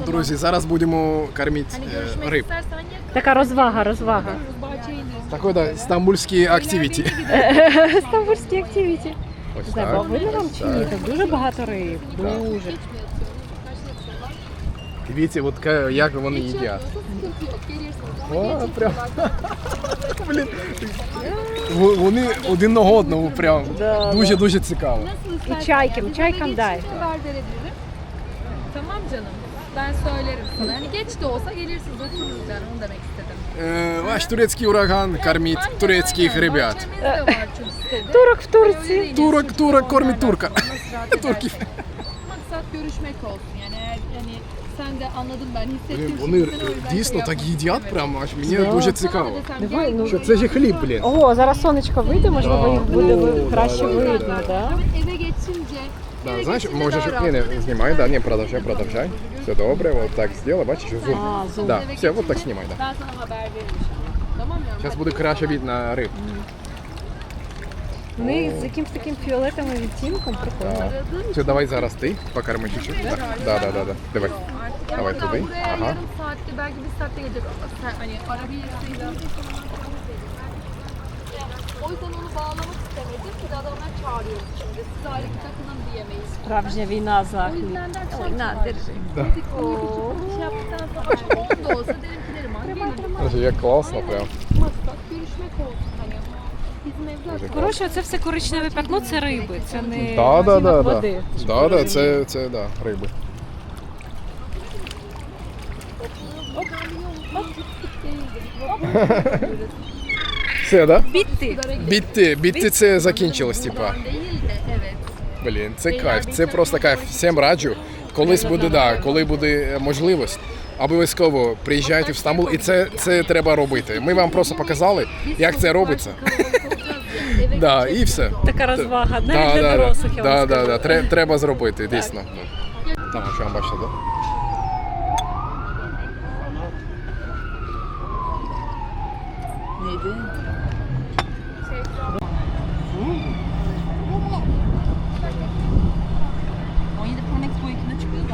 друзі, зараз будемо кормити е, риб. Така розвага, розвага. bahçeyi да, стамбульські активіті. Стамбульські активіті. Ось так. видно вам чи ні? Тут дуже багато риб. Дуже. Дивіться, от ка- як вони їдять. Gelirsiniz. О, прям. Блін. В- Вони один на одному прям. Да, Дуже дуже цікаво. Burada dahil. geçince haber verebilirim. Tamam canım. Ben söylerim sana. Yani geç de olsa gelirsiniz otururuz yani onu demek istedim. Е, Ваш турецький ураган кормить Aynen, турецьких aynen. ребят. Bahçemiz de var çok sitede. Турок в Öyle Турції. değil, Турок, yani турок çok кормить onlardan турка. sonra rahat Турки. edersin. Maksat görüşmek olsun yani eğer hani sen de anladın ben hissettim. Блін, Вони şimdi seni o yüzden дійсно şey так yapmak їдять istemedim. прямо, аж мені Да. дуже Sana цікаво. da desem, Давай, gel ну, Що buraya це ж хліб, блін. О, зараз сонечко вийде, можливо, Да. їх буде ви- О, краще да, да, видно, да. так? Evet, eve geçince Да, eve знаєш, geçince можеш ні, не rahat. знімай, да, не продовжай, продовжай. Все добре, вот так сделай, бачиш, зум. А, зум. Да, все, вот так знімай, да. Зараз буде краще видно риб. Вони з якимсь таким фіолетовим відтінком прикольно. Все, давай зараз ти покорми чуть-чуть. Так, да, да, да, да. Давай. Давай туди. Ага. yarım bağlamak istemedim. Bir de adamlar çağırıyoruz şimdi. Siz ayrı takılın diyemeyiz. Справжня війна O захід. yüzden de akşam Ой, на, çağırdık. держи. Dedik bir şey yaptıktan sonra akşam 10 da olsa derim ki derim hani gelin. Слушай, як класно прям. Maksat görüşmek olsun hani. Bizim evde artık Коротше, це все коричневе пятно, це риби, це не Да, да, да, да. води. Да, да, це, це, да, риби. Все, да? Біти. Біти, біти це закінчилось, типа. Блін, це кайф, це просто кайф. Всім раджу. Колись буде, да, коли буде можливість, обов'язково приїжджайте в Стамбул, і це, це треба робити. Ми вам просто показали, як це робиться. Да, і все. Така розвага, навіть Да, для да, дорослих, я да, вам да, скажу. да, тре- треба зробити, дійсно. Там що вам бачите, да? Neydi?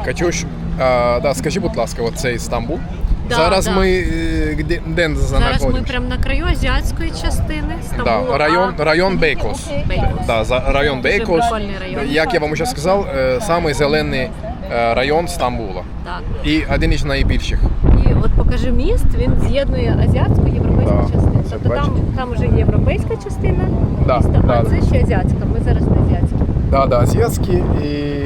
Катюш, а, да, скажи, будь ласка, от цей Стамбул. Да, Зараз да. ми е, де, де Зараз ми знаходимося? прямо на краю азіатської частини Стамбула. Да, район, район Бейкос. Бейкос. Да, за район Дуже Бейкос. прикольний район. Як я вам вже сказав, е, самий зелений е, район Стамбула. Так. І один із найбільших. І от покажи міст, він з'єднує азіатську і європейську Да, частину. це Тобто там, там вже європейська частина Да, міста, да, а да. це ще азіатська. Ми зараз на азіатській. Да, да, азіатські і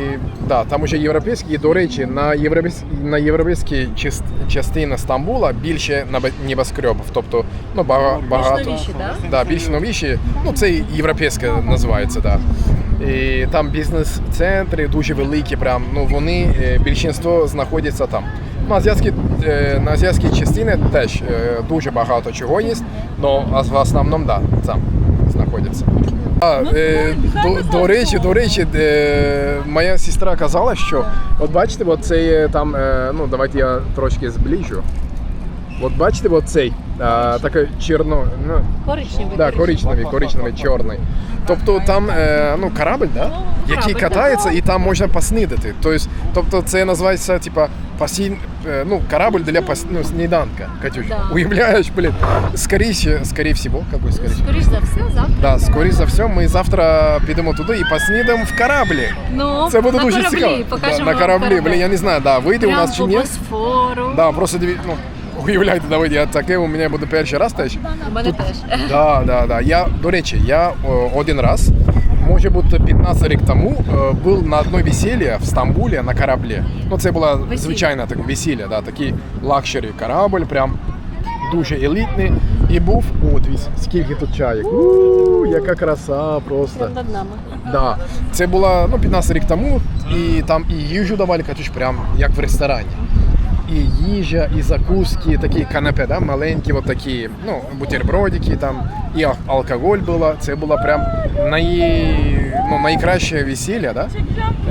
да, там уже європейські. І, до речі, на європейській на європейській част, частині Стамбула більше небоскребів. Тобто, ну бага, багато. новіші, да? Да, більш новіші. Ну це європейське називається, да. І там бізнес-центри дуже великі, прям ну вони е, більшість знаходяться там. На азіатській, е, на азіатській частині теж е, дуже багато чого є, але в основному да, там знаходяться. А, е, до, до речі, до речі, е, моя сестра казала, що от бачите, от цей е, там, е, ну давайте я трошки зближу. От бачите, от цей а, такий чорно, ну, Коричневий. да, коричневий, коричневий, чорний. Тобто там е, ну, корабль, да? який Корабль, катається і там можна поснідати. Тобто, тобто це називається типа посін, е, ну, корабль для пос, ну, сніданка, Катюш. Да. Уявляєш, блін, скоріше, скоріше всього, як би скоріше. Скоріш за все, завтра. Да, скоріше за все, ми завтра підемо туди і поснідаємо в кораблі. Ну, Це буде на дуже кораблі, цікаво. Покажемо Да, на вам кораблі, корабль. блін, я не знаю, да, вийде у Прям нас чи по ні. Босфору. Да, просто диві... ну, уявляйте, давайте, я таке у мене буде перший раз теж. У мене теж. Да, да, да. Я, до речі, я один раз, може бути 15 років тому, е, був на одній весіллі в Стамбулі на кораблі. Ну, це була звичайна так, весілля, да, такий лакшері корабль, прям дуже елітний. І був, о, дивіться, скільки тут чаєк. У, яка краса просто. Прям над нами. Да. Це було ну, 15 років тому, і там і їжу давали, кажуть, прям як в ресторані. І їжа, і закуски, такі канапе, да, маленькі, от такі, ну, бутербродики там, і алкоголь було. Це було прям най, ну, найкраще весілля, да,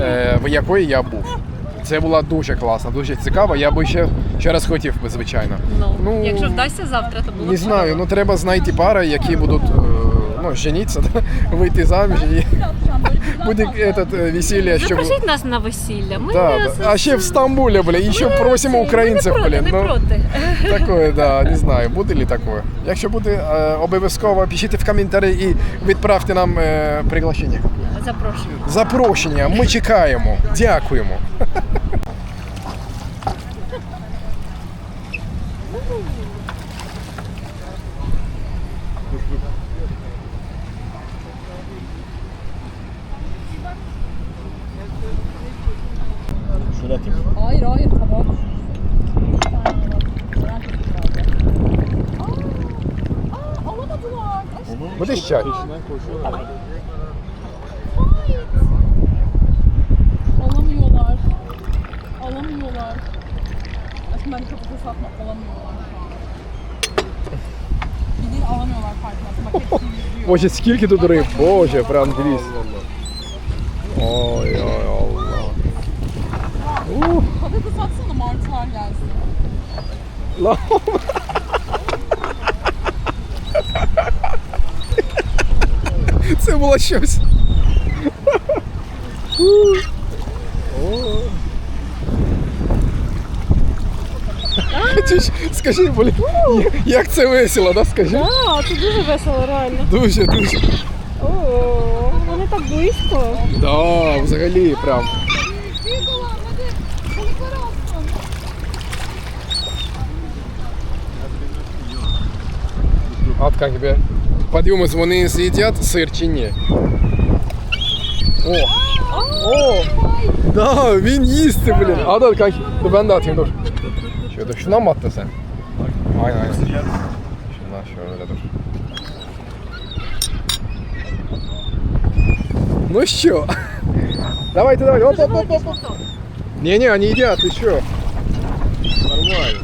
е, в якої я був. Це було дуже класно, дуже цікаво. Я би ще, ще раз хотів би, звичайно. Ну, Ну, якщо вдасться завтра, то було Не б знаю, ну треба знайти пари, які будуть е, ну, женіться, да, вийти заміж і буде этот, е, весілля, щоб... Запишіть нас на весілля. Ми Да, не да. А ще в Стамбулі, бля, і ще просимо українців, ми не проти, ну. Такое, да, не знаю, буде ли такое. Якщо буде, е, обов'язково пишіть в коментарі і відправте нам е, приглашення. Запрошую. Запрошення, ми чекаємо. Дякуємо. Hayır hayır tamam. Aa, alamadılar. Aşkım. Onu Буде чай. peşinden koşuyorlar. Alamıyorlar. Alamıyorlar. Aşkım ben kapıda satma alamıyorlar. Bildiğin alamıyorlar farkında. Bak hepsi yüzüyor. Боже, скільки тут риб, боже, прям дивись. Ой, Ух, Patates satsana martılar gelsin. lan. О. Катюш, Скажи, блін, як це весело, да? Скажи. А, це дуже весело, реально. Дуже, дуже. О, вони так близько. Да, взагалі прям. От как би подивимось, вони з'їдять сир чи ні. О! О! Да, він їсти, блін. А да, как? Dur ben de atayım dur. Şöyle şuna mı attın sen? Aynen aynen. Şuna şöyle dur. Ну що? Давайте, давайте. Оп, оп, оп, оп. Не-не, они едят, ты что? Нормально.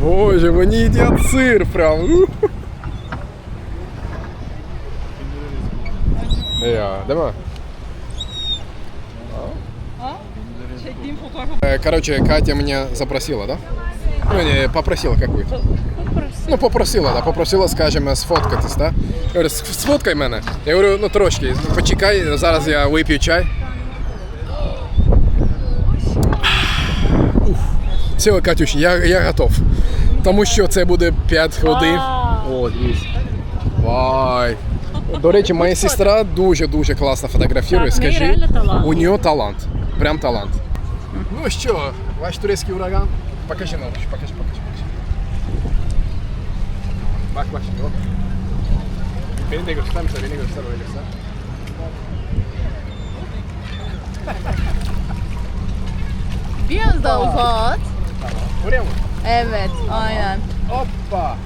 Боже, вони едят сыр прям. Я, давай. Çektiğim fotoğrafı Э, Короче, Катя меня запросила, да? Ну, не, попросила какую-то. Ну, попросила, да, попросила, скажімо, сфоткатись, да? Я говорю, «С- сфоткай мене. Я говорю, ну трошки, почекай, зараз я вип'ю чай. Уф. Все, Катюш, я, я готов. Тому що це буде 5 годин. О, дивись. Вай. До речі, моя сестра дуже-дуже класно фотографує. Так, в неї Скажи, реально талант. у нее талант. Прям талант. Ну що, ваш турецький ураган? Покажи нам, покажи, покажи, покажи. Bak bak şimdi bak. Beni de göster mesela, beni göster öyle göster. Biraz daha uzat. Buraya mı? Evet, aynen. Hoppa.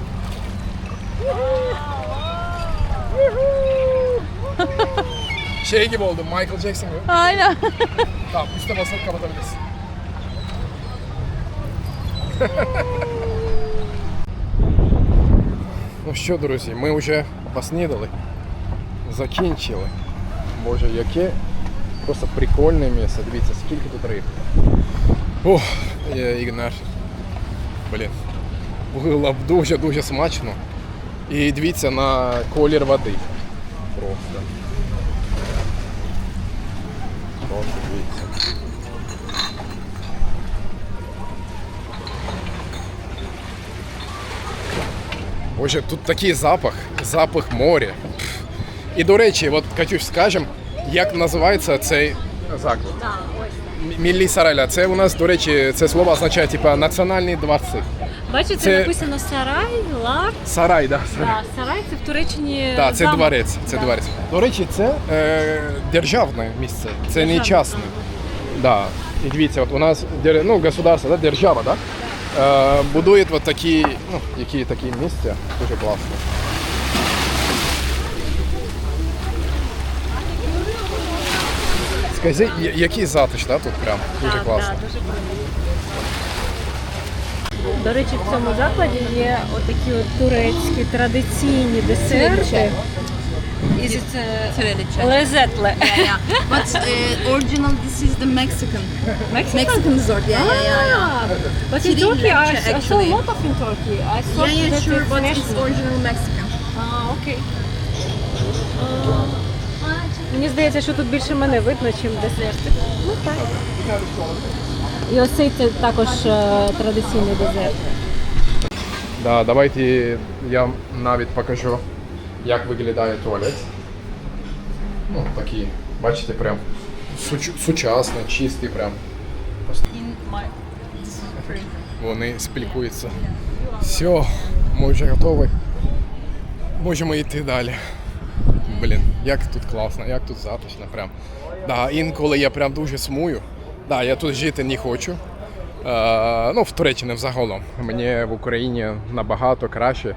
Şey gibi oldu, Michael Jackson gibi. Aynen. Tamam, üste basıp kapatabilirsin. ну що, друзі, ми вже поснідали, закінчили. Боже, яке просто прикольне місце. Дивіться, скільки тут риб. Ох, я Ігнар. Блін. Було дуже-дуже смачно. І дивіться на колір води. Просто. Просто дивіться. Боже, тут такий запах, запах моря. І до речі, от Катюш, скажем, як називається цей заклад? М- Міллі Сараля. Це у нас, до речі, це слово означає типа національні дворці. Бачите, Це- написано сарай, лар. Сарай, да. Сарай. Да, сарай це в Туреччині. Так, це замок. дворець. Це Да. дворець. До речі, це е, державне місце. Це не частне. Да. І дивіться, от у нас ну, государство, да, держава, да? Е, будує от такі, ну, які такі місця. Дуже класно. Скажи, який затиш, да, тут прям дуже класно. так, дуже. До речі, в цьому закладі є отакі от турецькі традиційні десерти. Is it uh, Лезетле. yeah. yeah. But uh, original, this is the Mexican. Mexican Mexican dessert. Yeah, yeah, yeah. yeah. But in Turkey, I, I saw a lot of in Turkey. I saw Yeah, yeah, that sure, it's but it's original Mexican. Ah, okay. Мені здається, що тут більше мене видно, ніж десерти. Ну так. І ось цей це також е, традиційний десерт. Да, давайте я навіть покажу, як виглядає туалет. Ну, такий, бачите, прям суч- сучасний, чистий прям. Вони спілкуються. Все, ми вже готові. Можемо йти далі. Блін, як тут класно, як тут затишно. Прям. Да, інколи я прям дуже сумую. Да, я тут жити не хочу. Е, ну, в Туреччині взагалом. Мені в Україні набагато краще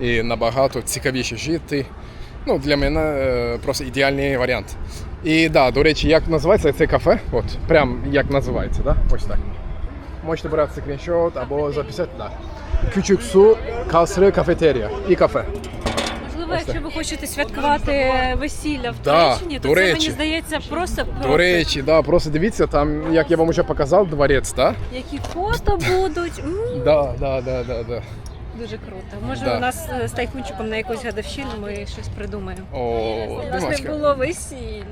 і набагато цікавіше жити. Ну, для мене е, просто ідеальний варіант. І да, до речі, як називається це кафе? От, прям як називається, да? Ось так. Можете брати скріншот або записати. Да. Küçük su, касри, кафетерія і кафе. Можливо, якщо ви хочете святкувати весілля в Да, Туреччині, то це мені здається просто До речі, да, просто дивіться, там, як я вам вже показав, дворець, да? які фото будуть. М, Да, да, да, да, да. Дуже круто. Може, Да. у нас е, з тайфунчиком на якусь годовщину ми щось придумаємо. О, У нас не було весілля.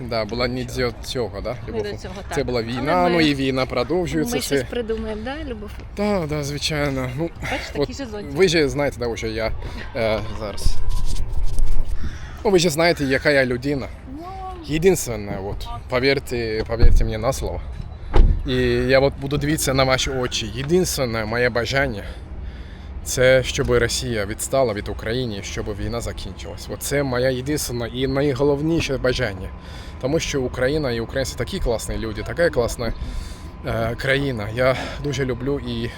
Да, була не до цього, да? Любов? до цього, Це так. була Але війна, ми- ну і війна продовжується. Ми щось Це... придумаємо, да, Любов? Так, да, звичайно. Ну, Бачиш, такі ви ж знаєте, да, що я е, зараз. Ну, ви ж знаєте, яка я людина. Єдине, от, повірте, повірте мені на слово. І я от буду дивитися на ваші очі. Єдине моє бажання це щоб Росія відстала від України, щоб війна закінчилась. Оце моє єдине і найголовніше бажання. Тому що Україна і українці такі класні люди, така класна е, країна. Я дуже люблю і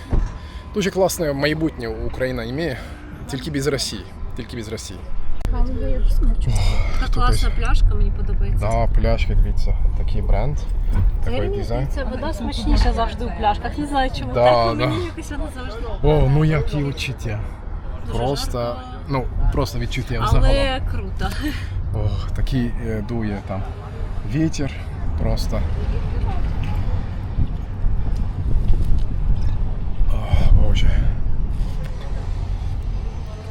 дуже класне майбутнє Україна має, тільки без Росії. Тільки без Росії. Така класна пляшка, мені подобається. Да, пляшки, дивіться, такий бренд, такий дизайн. Це вода смачніша завжди у пляшках. Не знаю чому. Да, так, але да. мені якось вона завжди. О, ну які відчуття. Просто, ну, просто відчуття взагалом. Але круто. Ох, такий е, дує там вітер просто. Ох, Боже.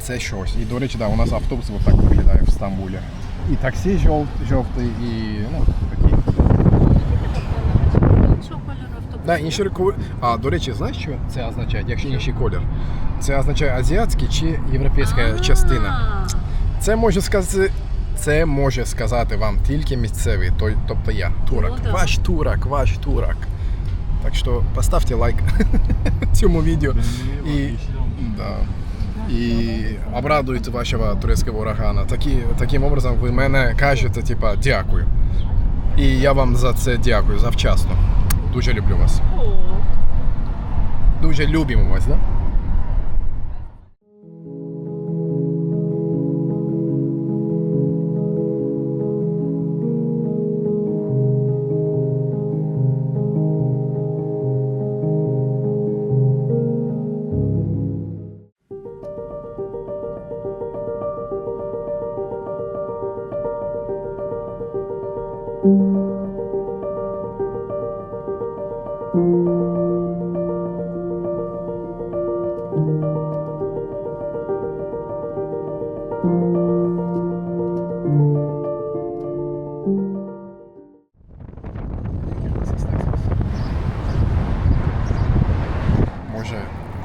Це щось. І до речі, да, у нас автобус вот так виглядає в Стамбулі. І таксі жов, жовтий, і ну, такі. Да, інший колір. А, до речі, знаєш, що це означає, якщо інший колір? Це означає азіатський чи європейська частина. Це може сказати. Це може сказати вам тільки місцевий, той, тобто я, турок. Ну. Ваш турок, ваш турок. Так що поставте лайк цьому відео і, да, і обрадують вашого турецького урагана. Такі, таким образом ви мене кажете, типа, дякую. І я вам за це дякую завчасно. Дуже люблю вас. Дуже любимо вас, да?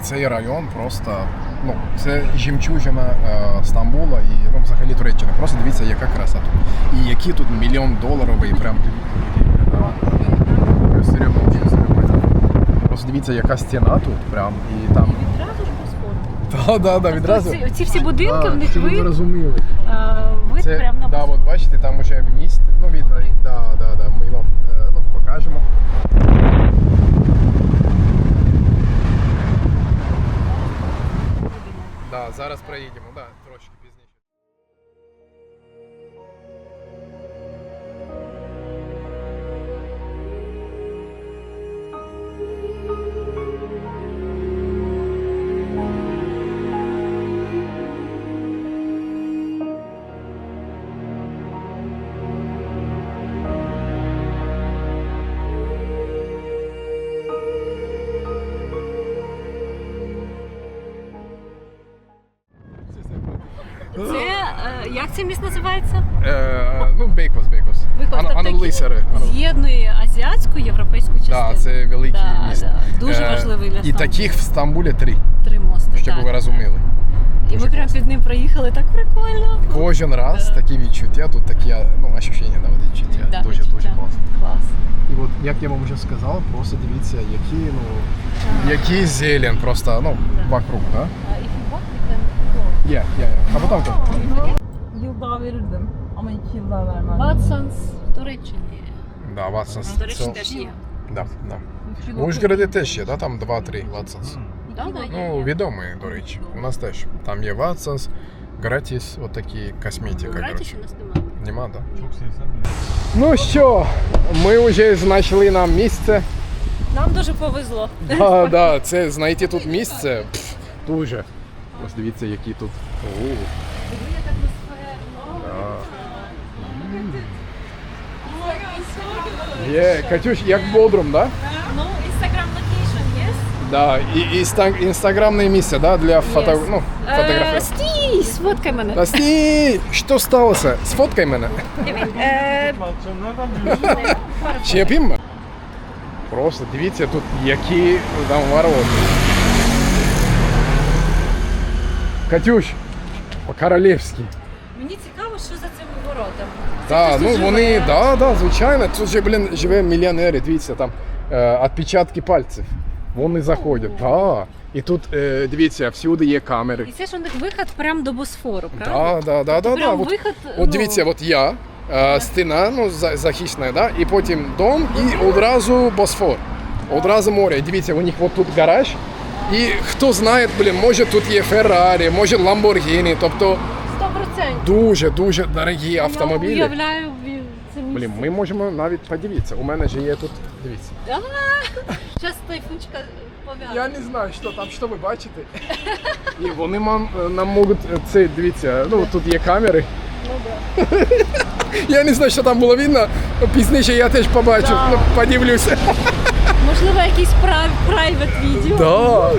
Цей район просто. Ну, це жемчужина е, Стамбула і ну, взагалі Туреччини. Просто дивіться, яка краса тут. І які тут мільйон доларовий, прям серйозно. Просто дивіться, яка стіна тут, прям і там. Так, да, да, відразу. Оці, оці всі будинки, А, в них щоб ви вид, зрозуміли. е, вид Це, прямо на да, от бачите, там уже міст, ну видно, да, да, да, ми вам е, ну, покажемо. Да, зараз проїдемо, да, трошки е, як це місто називається? Е, ну, Бейкос, Бейкос. Бейкос, Ан- тобто. З'єднує азіатську європейську частину. Так, це велике Да, місто. да. Дуже Е, важливий для І таких в Стамбулі три, Три мости. щоб так. ви розуміли. І ми прямо під ним проїхали, так прикольно. Кожен раз такі відчуття, тут такі ну, ощущення, да, відчуття. Да, дуже, відчуття. дуже класно. Клас. І от, як я вам вже сказав, просто дивіться, які, ну, які зелень просто, ну, вокруг, да? Є, є, є. А потім тут. Yıl daha verirdim. Ama iki yıl daha vermem. Ватсонс в Туреччині. Да, Ватсонс. До речі, теж є. Да, да. Yıl У Ужгороді теж є, да, там 2-3 Ватсонс. Да, да, є, Ну, є. відомі, до речі. У нас теж. Там є Ватсонс, gratis, от такі косметика, Граті, коротше. що нас немає. Нема, да? Çok sevsem bile. Ну що, ми вже знайшли нам місце. Нам дуже повезло. Да, да, це знайти тут місце пф, дуже. Ось дивіться, які тут. О, Є, Катюш, як Бодрум, да? Ну, Instagram location є? Да, і, і інста- інстаграмне місце, да, для фото, Yes. ну, Е, фотографії. стій, сфоткай мене. Та стій, що сталося? Сфоткай мене. Е, Mansiyon nereden biliyorsun? Чепім? Просто дивіться тут, які там ворота. Катюш, по-королівськи. Мені цікаво, що за цими воротами. Так, ну вони, да, да, звичайно. Тут же, блін, живе мільйонери, дивіться, там е, відпечатки пальців. Вони заходять. Да. І тут, е, дивіться, всюди є камери. І це ж у них виход прямо до Босфору, правда? Да, да, да, да, да. Прям От, ну- дивіться, от я, е, стіна, ну, за- захисна, да, і потім дом, і одразу Босфор. Одразу море. Дивіться, у них от тут гараж. І хто знає, блін, може тут є Феррарі, може Ламборгіні, тобто 100%. Дуже дуже дорогі автомобілі. Ну, уявляю, це місце. Блін, ми можемо навіть подивитися. У мене ж є тут. Дивіться. Зараз тайфунчика пов'яже. Я не знаю, що там, що ви бачите. І вони нам, нам можуть е, це дивіться. Ну тут є камери. Я не знаю, що там було видно. Пізніше я теж побачу. Да. Ну, подивлюся. Можливо, якийсь прав... прайвет відео. Да.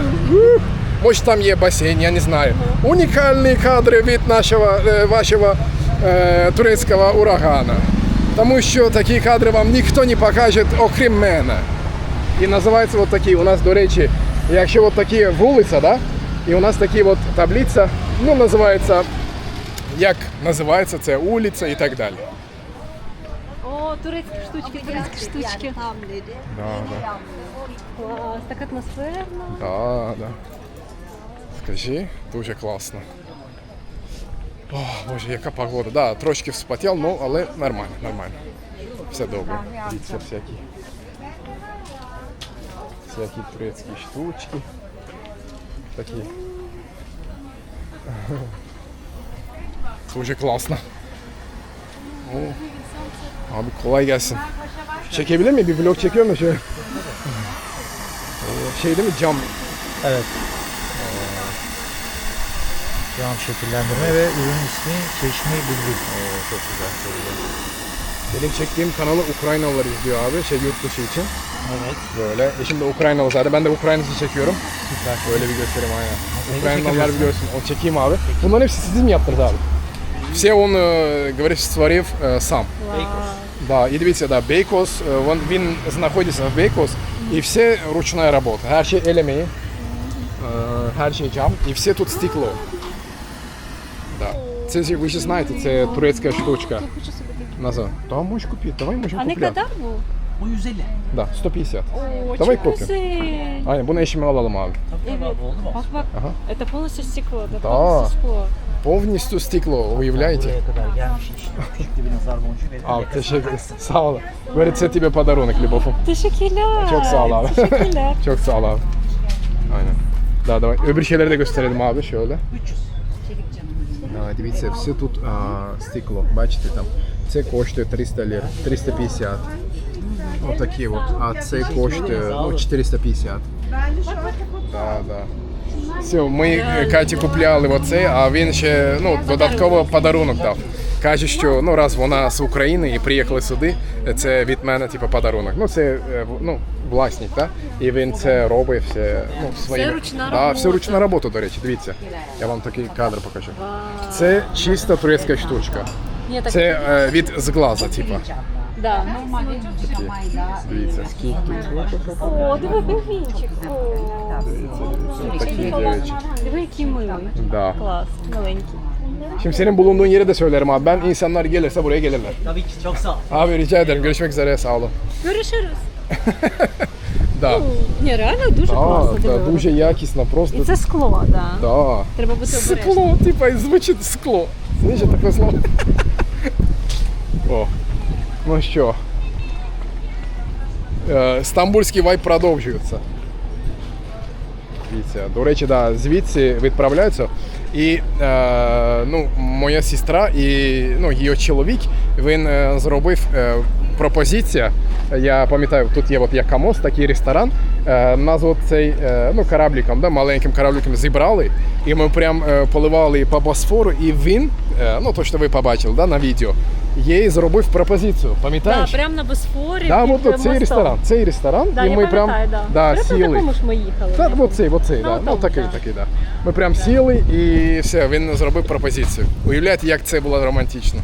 Ух. Може там є басейн, я не знаю. Унікальні кадри від нашого е, вашого е, турецького урагана. Тому що такі кадри вам ніхто не покаже, окрім мене. І називається от такі, у нас, до речі, якщо от такі вулиця, да? і у нас такі от таблиця, ну, називається, як називається це вулиця і так далі. О, турецькі штучки, турецькі штучки. Да, да. Так атмосферно. Да, да. Скажи, дуже класно. О, Боже, яка погода. Да, трошки вспотів, ну, але нормально, нормально. Все добре. Дивіться, всякі. Всякі турецькі штучки. Такі. Дуже класно. О. Abi kolay gelsin. Çekebilir miyim? Bir vlog çekiyor mu şöyle? Şey değil mi? Cam. Evet. Cam şekillendirme ve ürün ismi Çeşme Bülbül. çok güzel, çok güzel. Benim çektiğim kanalı Ukraynalılar izliyor abi. Şey yurt dışı için. Evet, Böyle. Eşim de Ukraynalı zaten. Ben de Ukrayna'sı çekiyorum. süper. Böyle bir göstereyim aynen. Neyi Ukraynalılar bir çekiyorsun? görsün. O çekeyim abi. Bunların hepsi siz mi yaptınız abi? Все он, е, говориш, створив е, сам. Да, і дивіться, да, Бейкос, е, він, він знаходиться в Бейкос, і все ручна робота. Her şey el emeği, е, her şey cam, і все тут стекло. Да. Це ж ви ж знаєте, це турецька штучка. Назад. Да, можеш купити, давай можемо А не купляти. кадар був? 150. Да, 150. О, Давай чого купимо. це? Aynen bunu eşime alalım abi. Tabii oldu mu? Бак, бак. Ага. Это полностью стекло, да? Да. Полностью скло. Повністю стекло, уявляєте? Buraya kadar gelmiş işte. Küçük de bir nazar boncuğu verin. Abi teşekkür Sağ ol. Böyle це тебе подарунок, Любов'у. Teşekkürler. Çok sağ ol abi. Teşekkürler. Çok sağ ol abi. Aynen. Да, давай. Öbür şeyleri de gösterelim abi şöyle. 300. Дивіться, все тут а, стекло. Бачите там. Це коштує 300 лір, 350. Отакі от. А це коштує ну, 450. Да, да. Все, ми Каті купляли оце, а він ще ну, додатково подарунок дав. Каже, що ну раз вона з України і приїхали сюди, це від мене типу, подарунок. Ну це е, ну, власник, так? І він це робить все ну, своїми. ручна да, все ручна робота, до речі, дивіться. Я вам такий кадр покажу. Це чисто турецька штучка. Це е, від зглаза, типу. да. Дивіться, скільки. О, диви пінгвінчик. О, Такі дівчатки. Диви, який милий. Да. Клас, маленький. Şimdi senin bulunduğun yeri de söylerim abi. Ben insanlar gelirse buraya gelirler. Tabii ki çok sağ ol. Abi rica ederim. Görüşmek üzere. Sağ olun. Görüşürüz. Да. Ні, реально дуже Да, класно. да, диви. дуже якісно, просто. І це скло, да. Да. Треба бути обережним. Скло, типа, і звучить скло. Знаєш, таке слово. О. Ну що. Е, Стамбульський вайб продовжується. Дивіться, до речі, да, звідси відправляються. І е, ну, моя сестра і ну, її чоловік він е, зробив е, пропозицію. Я пам'ятаю, тут є от як Камос, такий ресторан. Е, нас от цей е, ну, корабліком, да, маленьким корабліком зібрали, і ми прям е, поливали по Босфору, і він, е, ну то, що ви побачили да, на відео, їй зробив пропозицію. Да, Пам'ятаєш? прямо на Босфорі. Да, під от, от цей мостом. ресторан, цей ресторан, Да, і я ми прям пам'ятаю, да. да, сіли. такому ж ми їхали. Так, оцей, оцей, Ну, да. ну такий, да. такий, да. Ми прям сіли і все, він зробив пропозицію. Уявляєте, як це було романтично.